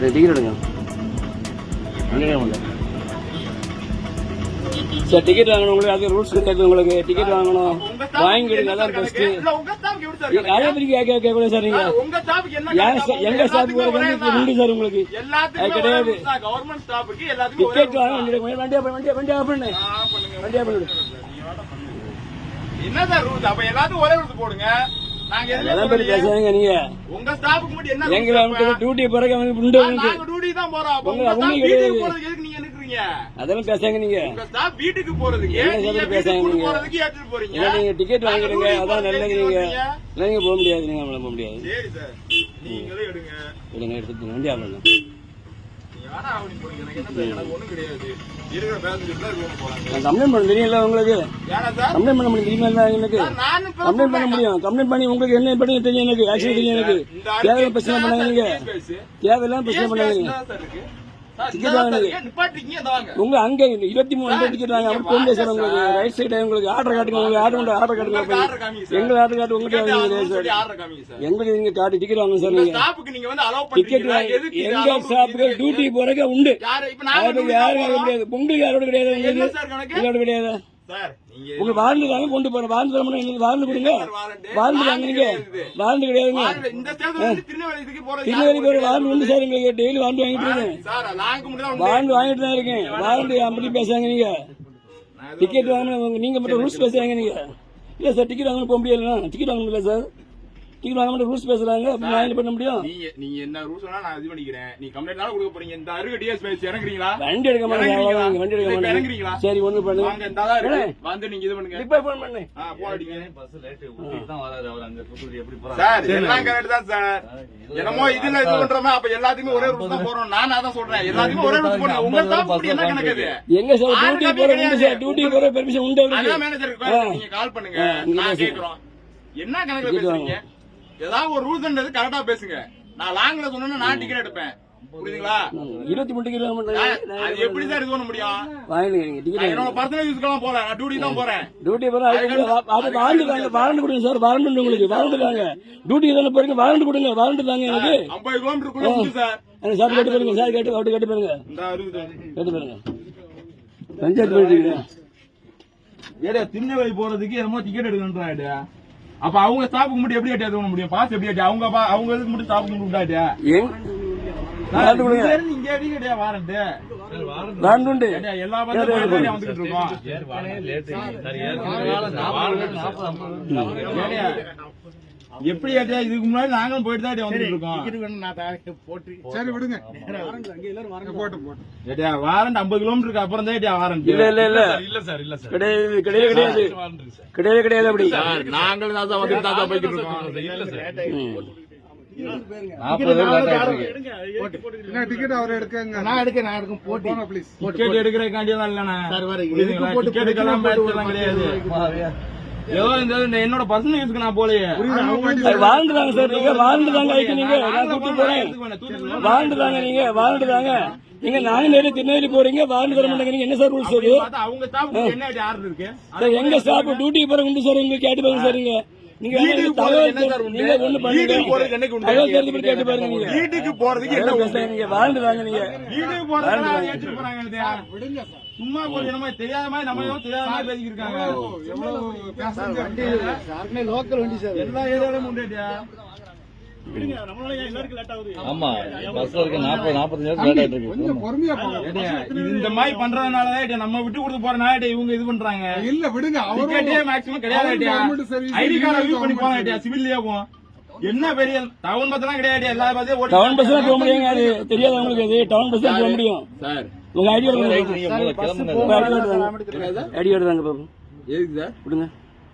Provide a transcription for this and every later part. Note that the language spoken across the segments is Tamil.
ரெண்டு டிக்கெட் எடுங்க சார் டிக்கெட் வாங்கணும். உங்களுக்கு அது ரூல்ஸ் கிடையாது உங்களுக்கு டிக்கெட் வாங்கணும். வாங்கிடுங்க அதான் பெஸ்ட்டு இல்ல, உங்க ஸ்டாஃப்க்கு எப்படி சார் அதே மாதிரி கேட்க கேட்க கூட சார் நீங்க. எங்க ஸ்டாஃப். உண்டு சார் உங்களுக்கு? அது கிடையாது. டிக்கெட் வாங்க எடுங்க. வண்டியா வண்டியா வண்டியா பண்ணு. வண்டியா பண்ணு. என்ன சார் ரூல்ஸ் அப்ப எல்லாத்துக்கும் ஒரே ரூல்ஸ் போடுங்க. பேசுறாங்க நீங்க. உங்க ஸ்டாஃப்க்கு மட்டும் என்ன எங்களை? டியூட்டி பிறகு நாங்க டியூட்டி தான் போறோம். போறதுக்கு எதுக்கு நீங்க நிக்கிறீங்க அதெல்லாம் பேசாங்க நீங்க. உங்க ஸ்டாஃப் வீட்டுக்கு போறதுக்கு என்ன நீங்க சொல்றது வீட்டுக்கு பேசாங்க கூட்டு நீங்க? போறதுக்கு ஏத்துட்டு போறீங்க. ஏன்னா நீங்க டிக்கெட் நாங்க வாங்கிடுங்க duty அதான் போறதுக்கு நல்லது எதுக்கு நீங்க. வந்தீங்க? இல்லை நீங்க போக முடியாது நீங்க நம்மள போக முடியாது. சரி சார். நீங்களே எடுங்க. எடுங்க எடுத்துட்டு வண்டியா பண்ணு கம்ப்ளைண்ட் பண்ண தெரியல உங்களுக்கு? கம்ப்ளைண்ட் பண்ண முடியும் தெரியுமா எனக்கு? கம்ப்ளைண்ட் பண்ண முடியும். கம்ப்ளைண்ட் பண்ணி உங்களுக்கு என்ன பண்ணி தெரியும் எனக்கு? ஆக்சுவலி தெரியும் எனக்கு. தேவையில்லாம் பிரச்சனை பேசு. தேவையில்லாம் பிரச்சனை கேஸ் டிக்கெட் வாங்க. உங்க அங்க இருபத்தி மூணு டிக்கெட் வாங்க. அப்படி முடியாது சார். உங்களுக்கு ரைட் சைடு உங்களுக்கு ஆர்டர் காட்டுங்க உங்களுக்கு ஆர்டர் கொண்டு ஆர்டர் காட்டுங்க. உங்களுக்கு. எங்களை ஆர்டர் காட்டு சார். எங்களுக்கு நீங்க காட்டு டிக்கெட் வாங்க சார் நீங்க. டிக்கெட் எங்க பண்றீங்க? டியூட்டி போறதுக்கு உண்டு. யாரும் போறோம். கிடையாது. உங்களுக்கு யாரோட கிடையாது உங்களுக்கு? யாரோட கிடையாது? உங்க வாழ்ந்து தாங்க கொண்டு போறேன் வாழ்ந்து தரணும் எங்களுக்கு வாழ்ந்து கொடுங்க. வாழ்ந்து தாங்க நீங்க வாழ்ந்து கிடையாதுங்க. திருநெல்வேலி போய் வாழ்ந்து உண்டு சார் எங்களுக்கு டெய்லி வாழ்ந்து வாங்கிட்டு இருக்கேன். வாழ்ந்து வாங்கிட்டு தான் இருக்கேன். வாழ்ந்து அப்படி பேசுறாங்க நீங்க. டிக்கெட் வாங்கணும் நீங்க மட்டும் ரூல்ஸ் பேசுறாங்க நீங்க. இல்ல சார் டிக்கெட் வாங்க போக முடியாது டிக்கெட் வாங்க முடியல சார். டிக்கெட் வாங்க ரூல்ஸ் பேசுறாங்க. நான் என்ன பண்ண முடியும். நீங்க நீங்க என்ன ரூல்ஸ் வேணா நான் இது பண்ணிக்கிறேன். நீ கம்ப்ளைண்ட் கொடுக்க போறீங்க. இந்த அருகு டிஎஸ் பேசி இறங்குறீங்களா? வண்டி எடுக்க மாட்டேங்க வண்டி எடுக்க மாட்டேங்க இறங்குறீங்களா? சரி ஒண்ணு பண்ணு. வாங்க இந்த தான் இருக்கு. வந்து நீங்க இது பண்ணுங்க. இப்ப போன் பண்ணு. ஆ போன் அடிங்க. பஸ் லேட்டு ஊட்டிக்கு தான் வராது அவர். அங்க தூத்துக்குடி எப்படி போறாரு? சார் எல்லாம் கரெக்ட் தான் சார். என்னமோ இதுல இது பண்றோமே அப்ப எல்லாத்துக்குமே ஒரே ரூல்ஸ் தான் போறோம் நான் அதான் சொல்றேன். எல்லாத்துக்கும் ஒரே ரூல்ஸ் போடுங்க உங்க ஸ்டாஃப் இப்படி என்ன கணக்குது எங்க சார் டியூட்டி போற சார் டியூட்டி போற பெர்மிஷன் உண்டு அதான் அவருக்கு மேனேஜர் நீங்க கால் பண்ணுங்க. நான். கேக்குறோம் என்ன கணக்குல பேசுறீங்க? ஏதாவது ஒரு ரூல்ஸ் கரெக்டா பேசுங்க. நான் லாங்ல சொன்னா நான் டிக்கெட் எடுப்பேன். புரியுதுங்களா? இருபத்தி மூணு நான் அது எப்படி சார் இது பண்ண முடியும்? என்னோட பர்சனல் யூஸ்க்கெல்லாம் போல நான் டியூட்டி தான் போறேன். டியூட்டி போற அது கொடுங்க சார் உண்டு உங்களுக்கு வாரண்ட் தாங்க. டியூட்டி தானே போறீங்க வாரண்ட் கொடுங்க வாரண்ட் தாங்க எனக்கு. ஐம்பது கிலோமீட்டருக்குள்ள சார் சார் கேட்டு பாருங்க சார் கேட்டு அவட்டு கேட்டு பாருங்க. இந்த அறுபது கேட்டு பாருங்க. பஞ்சாயத்து பண்ணிட்டு ஏடா திருநெல்வேலி போறதுக்கு என்னமோ டிக்கெட் எடுக்கணும்ன்றாடா அப்ப அவங்க ஸ்டாஃப்க்கு மட்டும் எப்படி ஏட்டி பண்ண முடியும் பாஸ் எப்படி ஏட்டி அவங்க பா- அவங்க இதுக்கு மட்டும் ஸ்டாஃப்க்கு மட்டும் விட்டாடா ஏன் வாரண்ட் கொடுங்க இங்க அடிக்கடியா வாரண்ட் வாரண்ட் எல்லா பஸ்ஸும் வந்துகிட்டு இருக்கோம் எப்படி ஏட்டியா? இதுக்கு முன்னாடி நாங்களும் போயிட்டு தான் வந்துட்டு இருக்கோம் ஏட்டியா வாரண்ட் ஐம்பது கிலோமீட்டருக்கு அப்புறம் தான் ஏட்டியா வாரண்ட்? இல்ல இல்ல இல்ல. இல்ல சார் இல்ல சார். கிடையாது கிடையவே கிடையாது. கிடையவே கிடையாது அப்படி. நாங்களும் தான் சார் வந்துட்டு தான் சார் போய்கிட்டு இருக்கோம். இல்ல சார். டிக்கெட் அவர் எடுக்கங்க. நான் எடுக்க நான் எடுக்க போட்டி. டிக்கெட் எடுக்கிறதுக்காண்டி தான் இல்லண்ணா. எல்லாம் கிடையாது. ஏதோ இந்த என்னோட பர்சனல் யூஸ்க்கு நான் போலையே தாங்க சார் நீங்க வாரண்ட் தாங்க ஐக்கு நீங்க. நான் கூப்பிட்டு போறேன். வாரண்ட் தாங்க நீங்க வாரண்ட் தாங்க நீங்க நாங்குநேரி திருநெல்வேலி போறீங்க வாரண்ட் தர மாட்டேங்க நீங்க என்ன சார் ரூல்ஸ் அது? பார்த்தா அவங்க ஸ்டாஃப் என்ன ஆர்டர் இருக்கு? சார் எங்க ஸ்டாப் டியூட்டி போற உண்டு சார் உங்க கேட்டு பாருங்க சார் நீங்க. வீட்டுக்கு தகவல் போறது என்ன சார் உண்டு? நீங்க ஒண்ணு பண்ணுங்க வீட்டுக்கு போறது என்னைக்கு உண்டு? கேட்டு பாருங்க வீட்டுக்கு போறதுக்கு என்ன உண்டு? பேசுறீங்க நீங்க வாரண்ட் தாங்க நீங்க வீட்டுக்கு போறதுக்கு? சும்மா கொஞ்சம் என்னமோ தெரியாத மாதிரி நம்ம ஏதோ தெரியாத மாதிரி பேசிக்கிட்டு இருக்காங்க எவ்வளவு சாருமே லோக்கல் வண்டி சார் எல்லா ஏரியாவிலும் உண்டுடியா ஆமா பஸ்ல இருக்க நாற்பது நாற்பத்தஞ்சு கொஞ்சம் பொறுமையா இந்த மாதிரி பண்றதுனாலதான் நம்ம விட்டு கொடுத்து போறனால இவங்க இது பண்றாங்க. இல்ல விடுங்க அவரும் மேக்ஸிமம் கிடையாது ஐடி கார்டை யூஸ் பண்ணி சிவில்லயே போவோம். என்ன பெரிய டவுன் பஸ் எல்லாம் கிடையாது எல்லா டவுன் பஸ் போக முடியுங்க அது தெரியாது உங்களுக்கு அது. டவுன் பஸ் தான் போக முடியும். சார். உங்க தாங்க ஐடியா தாங்க பாப்போம் எதுக்கு சார்? கொடுங்க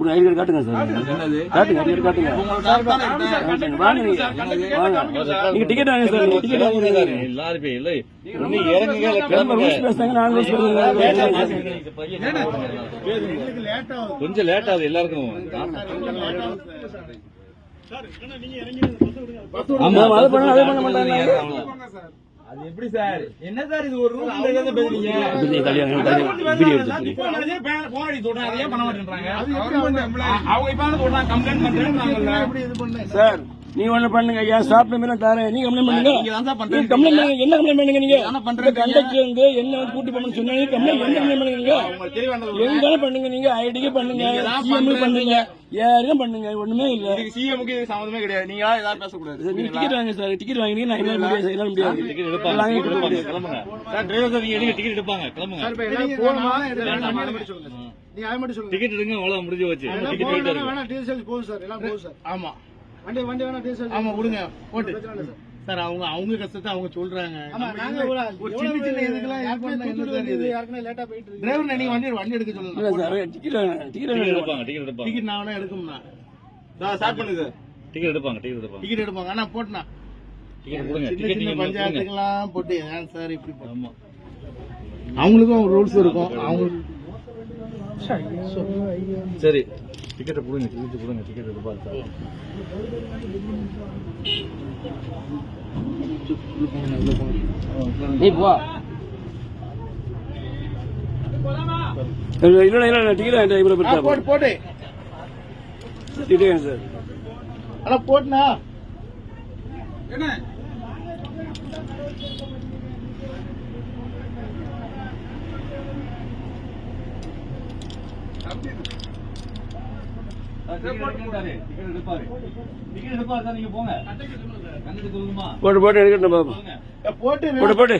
உங்க ஐடி கார்டு காட்டுங்க சார் என்னது காட்டுங்க ஐடி நீங்க டிக்கெட் வாங்க சார் டிக்கெட் வாங்க சார் எல்லாரும் போய் இல்லை நீ இறங்குங்க கிளம்புங்க ரூல்ஸ் பேசுறாங்க நான் ரூல்ஸ் பையன் கொஞ்சம் லேட் ஆகுது எல்லாருக்கும் ஆமா அதை பண்ண அதை பண்ண மாட்டாங்க அது எப்படி சார்? என்ன சார் இது ஒரு ரூல் பேசுறீங்க? தள்ளியாங்க, தள்ளியாங்க. வீடியோ எடுத்து போராடி அதையே பண்ண மாட்டேன்றாங்க. அவங்க இப்ப சொல்றாங்க கம்ப்ளைண்ட் பண்றேன்றாங்கல்ல எப்படி இது பண்ண? சார் நீ ஒண்ணு பண்ணுங்க ஏன் ஸ்டாப் நம்பர் தரேன். நீங்க கம்ப்ளைண்ட் பண்ணுங்க. நீங்க கம்ப்ளைண்ட் பண்ணுங்க. என்ன கம்ப்ளைண்ட் பண்ணுங்க நீங்க? என்ன பண்றீங்க? கண்டக்டர் வந்து என்ன வந்து கூட்டி போகணும்னு சொன்னா நீங்க கம்ப்ளைண்ட் என்ன கம்ப்ளைண்ட் பண்ணுங்க நீங்க? உங்களுக்கு தெரிய வேண்டாம் எங்க பண்ணுங்க நீங்க. ஐடிக்கு பண்ணுங்க. சிஎம். பண்ணுங்க. யாருக்கும் பண்ணுங்க. ஒண்ணுமே இல்ல. சிஎம்க்கு இது சம்மந்தமே கிடையாது. நீங்க ஏதாவது பேசக்கூடாது. நீங்க டிக்கெட் வாங்க சார் டிக்கெட் வாங்கினீங்க நான் என்ன முடியாது டிக்கெட் எடுப்பாங்க. வாங்கி டிக்கெட் கொடுக்க எடுப்பாங்க. கிளம்புங்க. சார் டிரைவர் சார் நீங்க எடுங்க டிக்கெட் எடுப்பாங்க. கிளம்புங்க. சார் இப்ப எல்லாம் போகணுமா? எடுக்கலாம் அதை மட்டும் சொல்லுங்க நீங்க அதை மட்டும் சொல்லுங்க. டிக்கெட் எடுங்க அவ்வளவு முடிஞ்சு வச்சு எல்லாம் டிக்கெட் போகுது சார் எல்லாம் போகுது சார் ஆமா. வண்டி வண்டி வேணா டீசல் ஆமா கொடுங்க போட்டு. சார். அவங்க அவங்க கஷ்டத்தை அவங்க சொல்றாங்க. ஆமா நாங்க ஒரு சின்ன சின்ன இதுக்கெல்லாம் help பண்ணா என்ன சார் இது? யாருக்குமே லேட்டா போயிட்டு இருக்கு. டிரைவர் நீங்க வண்டி வண்டி எடுக்க இல்ல சொல்லுங்க சார் டிக்கெட் டிக்கெட் எடுப்பாங்க டிக்கெட் எடுப்பாங்க. டிக்கெட் நான் வேணா எடுக்கும்னா ஸ்டார்ட் பண்ணுங்க டிக்கெட் எடுப்பாங்க டிக்கெட் எடுப்பாங்க. டிக்கெட் எடுப்பாங்க. ஆனா போட்டுனா டிக்கெட் கொடுங்க சின்ன டிக்கெட் சின்ன நீங்க கொடுங்க பஞ்சாயத்துக்கெல்லாம் போட்டு ஏன் சார் இப்படி அவங்களுக்கும் ரூல்ஸ் இருக்கும். அவங்களுக்கு சரி டிக்கெட் கொடுங்க டிக்கெட் கொடுங்க டிக்கெட் எடுப்பாங்க சார் நீ போ இல்ல இல்ல இல்ல டிக்கெட் வாங்கிட்டேன் இவ்வளவு ஆ, போட்டு போட்டு டிக்கெட் சார் டிக்கெட் போட்டு போட்டு எடுக்கட்டும்? பாப்போம் போட்டு. போட்டு போட்டு.